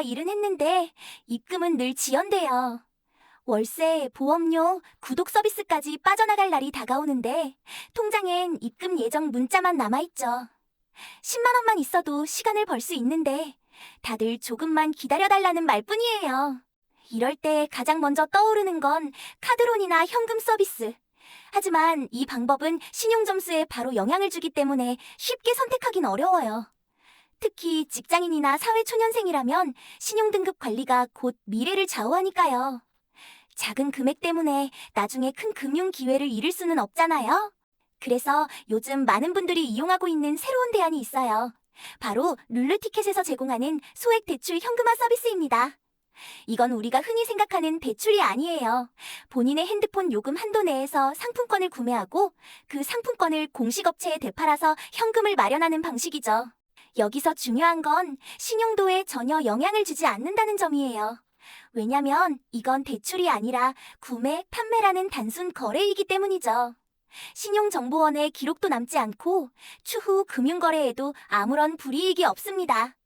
일은 했는데 입금은 늘 지연돼요. 월세, 보험료, 구독 서비스까지 빠져나갈 날이 다가오는데 통장엔 입금 예정 문자만 남아있죠. 10만 원만 있어도 시간을 벌 수 있는데 다들 조금만 기다려달라는 말뿐이에요. 이럴 때 가장 먼저 떠오르는 건 카드론이나 현금 서비스. 하지만 이 방법은 신용점수에 바로 영향을 주기 때문에 쉽게 선택하긴 어려워요. 특히 직장인이나 사회초년생이라면 신용등급 관리가 곧 미래를 좌우하니까요. 작은 금액 때문에 나중에 큰 금융 기회를 잃을 수는 없잖아요. 그래서 요즘 많은 분들이 이용하고 있는 새로운 대안이 있어요. 바로 룰루티켓에서 제공하는 소액 대출 현금화 서비스입니다. 이건 우리가 흔히 생각하는 대출이 아니에요. 본인의 핸드폰 요금 한도 내에서 상품권을 구매하고 그 상품권을 공식업체에 되팔아서 현금을 마련하는 방식이죠. 여기서 중요한 건 신용도에 전혀 영향을 주지 않는다는 점이에요. 왜냐면 이건 대출이 아니라 구매, 판매라는 단순 거래이기 때문이죠. 신용정보원에 기록도 남지 않고 추후 금융거래에도 아무런 불이익이 없습니다.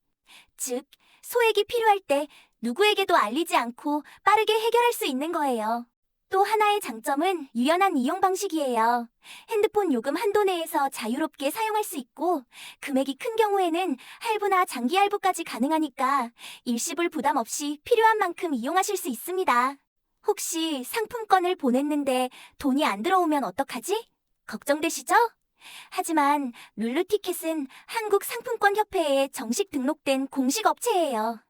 즉, 소액이 필요할 때 누구에게도 알리지 않고 빠르게 해결할 수 있는 거예요. 또 하나의 장점은 유연한 이용 방식이에요. 핸드폰 요금 한도 내에서 자유롭게 사용할 수 있고 금액이 큰 경우에는 할부나 장기 할부까지 가능하니까 일시불 부담 없이 필요한 만큼 이용하실 수 있습니다. 혹시 상품권을 보냈는데 돈이 안 들어오면 어떡하지? 걱정되시죠? 하지만 룰루티켓은 한국 상품권 협회에 정식 등록된 공식 업체예요.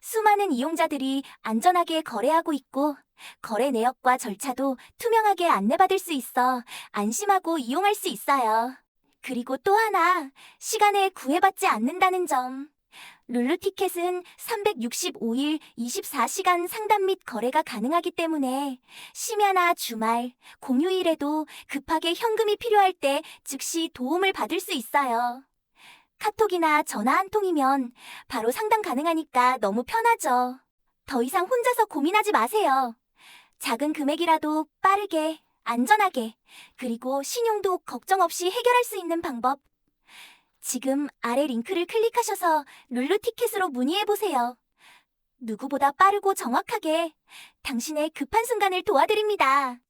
수많은 이용자들이 안전하게 거래하고 있고 거래 내역과 절차도 투명하게 안내받을 수 있어 안심하고 이용할 수 있어요. 그리고 또 하나, 시간에 구애받지 않는다는 점. 룰루 티켓은 365일 24시간 상담 및 거래가 가능하기 때문에 심야나 주말, 공휴일에도 급하게 현금이 필요할 때 즉시 도움을 받을 수 있어요. 카톡이나 전화 한 통이면 바로 상담 가능하니까 너무 편하죠. 더 이상 혼자서 고민하지 마세요. 작은 금액이라도 빠르게, 안전하게, 그리고 신용도 걱정 없이 해결할 수 있는 방법. 지금 아래 링크를 클릭하셔서 룰루 티켓으로 문의해보세요. 누구보다 빠르고 정확하게 당신의 급한 순간을 도와드립니다.